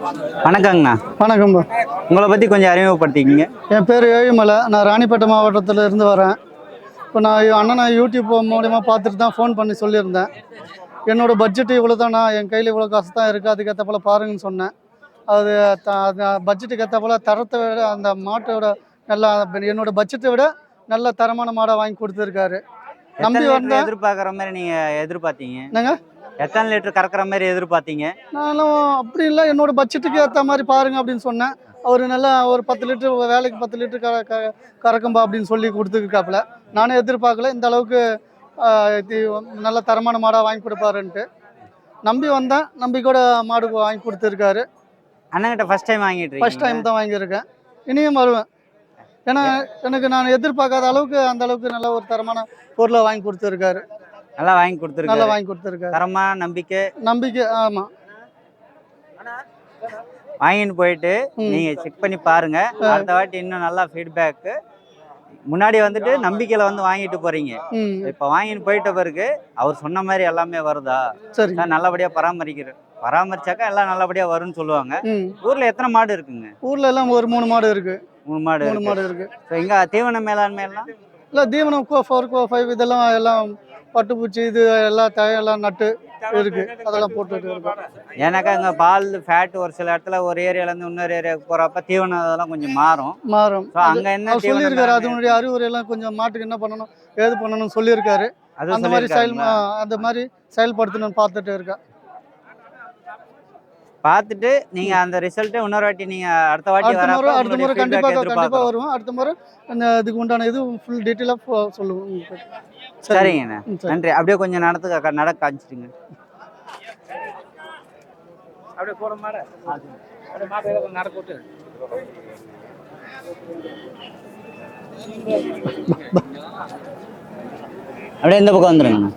வணக்கங்கண்ணா. வணக்கம்பா உங்களை பற்றி கொஞ்சம் அறிமுகப்படுத்திக்கிங்க. என் பேர் ஏழுமலை. நான் ராணிப்பேட்டை மாவட்டத்தில் இருந்து வரேன். இப்போ நான் அண்ணனை யூடியூப் மூலிமா பார்த்துட்டு தான் ஃபோன் பண்ணி சொல்லியிருந்தேன். என்னோட பட்ஜெட் இவ்வளோ தானா என் கையில் இவ்வளோ காசு தான் இருக்குது அதுக்கேற்ற போல் பாருங்கன்னு சொன்னேன். அது த- பட்ஜெட்டுக்கு ஏற்ற போல் தரத்தை விட அந்த மாட்டோட நல்லா என்னோட பட்ஜெட்டை விட நல்ல தரமான மாடை வாங்கி கொடுத்துருக்காரு. நம்பி. லிட்டர் எதிர்பார்க்குற மாதிரி நீங்கள் எதிர்பார்த்தீங்க? என்னங்க? எத்தனை லிட்டர் கறக்கிற மாதிரி எதிர்பார்த்தீங்க? நானும் அப்படி இல்லை என்னோட பட்ஜெட்டுக்கு ஏற்ற மாதிரி பாருங்க அப்படின்னு சொன்னேன். அவர் நல்லா ஒரு பத்து லிட்டர் வேலைக்கு பத்து லிட்டர் க க கறக்கும்பா அப்படின்னு சொல்லி கொடுத்துருக்காப்புல. நானே எதிர்பார்க்கல இந்த அளவுக்கு நல்ல தரமான மாடாக வாங்கி கொடுப்பாருன்ட்டு. நம்பி வந்தேன் நம்பி கூட மாடு வாங்கி கொடுத்துருக்காரு. அண்ணங்கிட்ட ஃபர்ஸ்ட் டைம் வாங்கிட்டு ஃபர்ஸ்ட் டைம் தான் வாங்கியிருக்கேன். இனியும் வருவேன். ஏன்னா எனக்கு நான் எதிர்பார்க்காத அளவுக்கு அந்த அளவுக்கு நல்ல ஒரு தரமான பொருளை வாங்கி கொடுத்துருக்காரு. நல்லா வாங்கி நல்லா கொடுத்துருக்காரு வாங்கி கொடுத்துருக்காரு தரமா நம்பிக்கை. நம்பிக்கை ஆமாம் வாங்கிட்டு போயிட்டு. நீங்க செக் பண்ணி பாருங்க. அடுத்த வாட்டி இன்னும் நல்லா ஃபீட்பேக்கு முன்னாடி வந்துட்டு நம்பிக்கையில வந்து வாங்கிட்டு போறீங்க. இப்ப வாங்கிட்டு போயிட்ட பிறகு அவர் சொன்ன மாதிரி எல்லாமே வருதா? சரி. நல்லபடியா பராமரிக்கிற பராமரிச்சாக்கா எல்லாம் நல்லபடியா வரும்னு சொல்லுவாங்க. ஊர்ல எத்தனை மாடு இருக்குங்க? ஊர்ல எல்லாம் ஒரு மூணு மாடு இருக்கு. மூணு மாடு மூணு. மாடு இருக்கு. இங்க தீவன மேலாண்மை எல்லாம்? இல்லை தீவனம் கோ ஃபோர் கோ ஃபைவ் இதெல்லாம் எல்லாம் பட்டுப்பூச்சி இது எல்லாம் எல்லாம் நட்டு இருக்கு. அதெல்லாம் போட்டுட்டு இருக்கோம். ஏன்னாக்கா இங்க பால் ஃபேட் ஒரு சில இடத்துல ஒரு ஏரியால இருந்து இன்னொரு ஏரியாவுக்கு போறப்ப தீவனம் அதெல்லாம் கொஞ்சம் மாறும். மாறும். அங்க என்ன சொல்லியிருக்காரு அதனுடைய அறிவுரை எல்லாம் கொஞ்சம் மாட்டுக்கு என்ன பண்ணணும் ஏது பண்ணணும்னு சொல்லியிருக்காரு. அது அந்த மாதிரி செயல்? அந்த மாதிரி செயல்படுத்தணும்னு பார்த்துட்டு இருக்கேன் பார்த்துட்டு நீங்க அந்த ரிசல்ட் இன்னொரு வாட்டி நீங்க அடுத்த வாட்டி அடுத்த முறை அடுத்த முறை கண்டிப்பாக கண்டிப்பாக. வருவோம். அடுத்த முறை அந்த இதுக்கு உண்டான இது ஃபுல் டீட்டெயிலாக சொல்லுவோம். சரிங்கண்ணா. நன்றி. அப்படியே கொஞ்சம் நடத்து நட காமிச்சிட்டுங்க அப்படியே போட மாட அப்படியே மாட்டை கொஞ்சம் நடக்க விட்டு. அப்படியே இந்த பக்கம் வந்துருங்கண்ணா.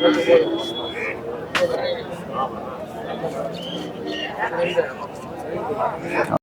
何でですか?